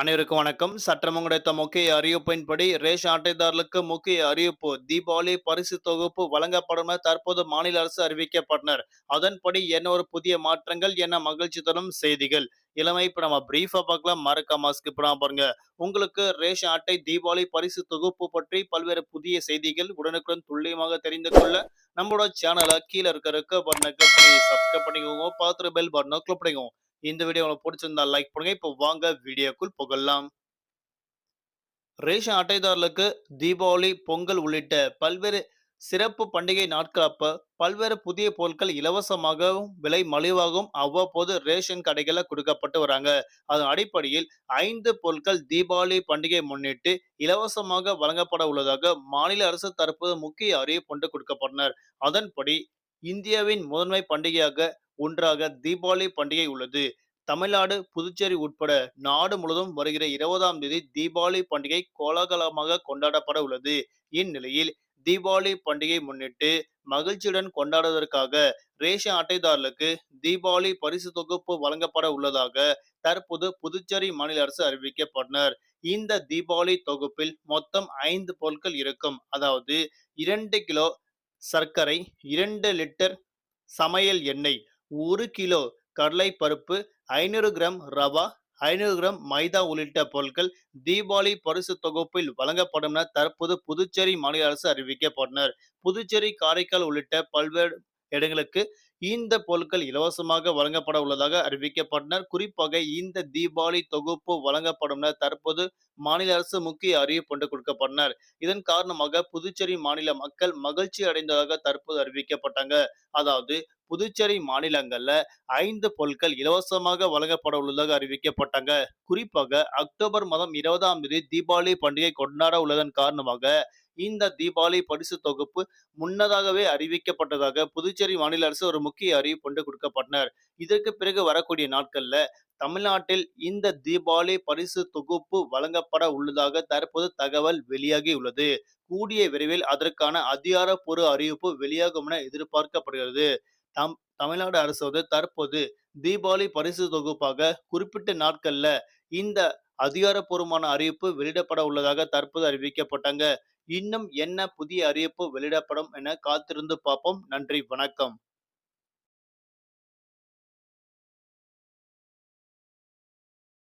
அனைவருக்கும் வணக்கம். சற்றம் கிடைத்த முக்கிய அறிவிப்பின்படி ரேஷன் அட்டைதாரர்களுக்கு முக்கிய அறிவிப்பு தீபாவளி பரிசு தொகுப்பு வழங்கப்படும் தற்போது மாநில அரசு அறிவிக்கப்பட்டனர். அதன்படி என்ன ஒரு புதிய மாற்றங்கள் என்ன மகிழ்ச்சி தரும் செய்திகள்? இளமை இப்ப நம்ம பிரீஃபா பார்க்கலாம். மறக்காம ஸ்கிப் பண்ணாம பாருங்க. உங்களுக்கு ரேஷன் அட்டை தீபாவளி பரிசு தொகுப்பு பற்றி பல்வேறு புதிய செய்திகள் உடனுக்குடன் துல்லியமாக தெரிந்து கொள்ள நம்மளோட சேனலை கீழே இருக்க பட்டனை கிளிக் பண்ணி சப்ஸ்கிரைப் பண்ணிக்கோங்க. பார்த்துட்டு பெல் பட்டனை கிளிக் பண்ணிக்கோங்க. இந்த வீடியோ உங்களுக்கு பிடிச்சிருந்தா லைக் பண்ணுங்க. இப்போ வாங்க வீடியோக்குள் புகழலாம் ரேஷன் அட்டைதாரர்களுக்கு தீபாவளி பொங்கல் உள்ளிட்ட பல்வேறு சிறப்பு பண்டிகை நாட்கள் அப்ப பல்வேறு புதிய பொருட்கள் இலவசமாகவும் விலை மலிவாகவும் அவ்வப்போது ரேஷன் கடைகளில் கொடுக்கப்பட்டு வராங்க. அதன் அடிப்படையில் ஐந்து பொருட்கள் தீபாவளி பண்டிகை முன்னிட்டு இலவசமாக வழங்கப்பட உள்ளதாக மாநில அரசு தற்போது முக்கிய அறிவிப்பு கொண்டு கொடுக்கப்பட்டனர் அதன்படி இந்தியாவின் முதன்மை பண்டிகையாக ஒன்றாக தீபாவளி பண்டிகை உள்ளது. தமிழ்நாடு புதுச்சேரி உட்பட நாடு முழுவதும் வருகிற இருபதாம் தேதி தீபாவளி பண்டிகை கோலாகலமாக கொண்டாடப்பட உள்ளது. இந்நிலையில் தீபாவளி பண்டிகை முன்னிட்டு மகிழ்ச்சியுடன் கொண்டாடுவதற்காக ரேஷன் அட்டைதாரர்களுக்கு தீபாவளி பரிசு தொகுப்பு வழங்கப்பட உள்ளதாக தற்போது புதுச்சேரி மாநில அரசு அறிவிக்கப்பட்டனர். இந்த தீபாவளி தொகுப்பில் மொத்தம் ஐந்து பொருட்கள் இருக்கும். அதாவது இரண்டு கிலோ சர்க்கரை இரண்டு லிட்டர் சமையல் எண்ணெய் ஒரு கிலோ கடலை பருப்பு ஐநூறு கிராம் ரவா ஐநூறு கிராம் மைதா உள்ளிட்ட பொருட்கள் தீபாவளி பரிசு தொகுப்பில் வழங்கப்படும் என தற்போது புதுச்சேரி மாநில அரசு அறிவிக்கப்பட்டனர் புதுச்சேரி காரைக்கால் உள்ளிட்ட பல்வேறு இடங்களுக்கு இந்த பொருட்கள் இலவசமாக வழங்கப்பட உள்ளதாக அறிவிக்கப்பட்டனர் குறிப்பாக இந்த தீபாவளி தொகுப்பு வழங்கப்படும் என தற்போது மாநில அரசு முக்கிய அறிவிப்பு ஒன்று கொடுக்கப்பட்டனர் இதன் காரணமாக புதுச்சேரி மாநில மக்கள் மகிழ்ச்சி அடைந்ததாக தற்போது அறிவிக்கப்பட்டாங்க. அதாவது புதுச்சேரி மாநிலங்கள்ல ஐந்து பொருட்கள் இலவசமாக வழங்கப்பட உள்ளதாக அறிவிக்கப்பட்டாங்க. குறிப்பாக அக்டோபர் மாதம் இருபதாம் தேதி தீபாவளி பண்டிகை கொண்டாட உள்ளதன் காரணமாக இந்த தீபாவளி பரிசு தொகுப்பு முன்னதாகவே அறிவிக்கப்பட்டதாக புதுச்சேரி மாநில அரசு ஒரு முக்கிய அறிவிப்பு ஒன்று கொடுக்கப்பட்டனர். இதற்கு பிறகு வரக்கூடிய நாட்கள்ல தமிழ்நாட்டில் இந்த தீபாவளி பரிசு தொகுப்பு வழங்கப்பட உள்ளதாக தற்போது தகவல் வெளியாகி உள்ளது. கூடிய விரைவில் அதற்கான அதிகாரப்பூர்வ அறிவிப்பு வெளியாகும் என எதிர்பார்க்கப்படுகிறது. தம் தமிழ்நாடு அரசு வந்து தற்போது தீபாவளி பரிசு தொகுப்பாக குறிப்பிட்ட நாட்கள்ல இந்த அதிகாரப்பூர்வமான அறிவிப்பு வெளியிடப்பட உள்ளதாக தற்போது அறிவிக்கப்பட்டாங்க. இன்னும் என்ன புதிய அறிவிப்பு வெளியிடப்படும் என காத்திருந்து பார்ப்போம். நன்றி வணக்கம்.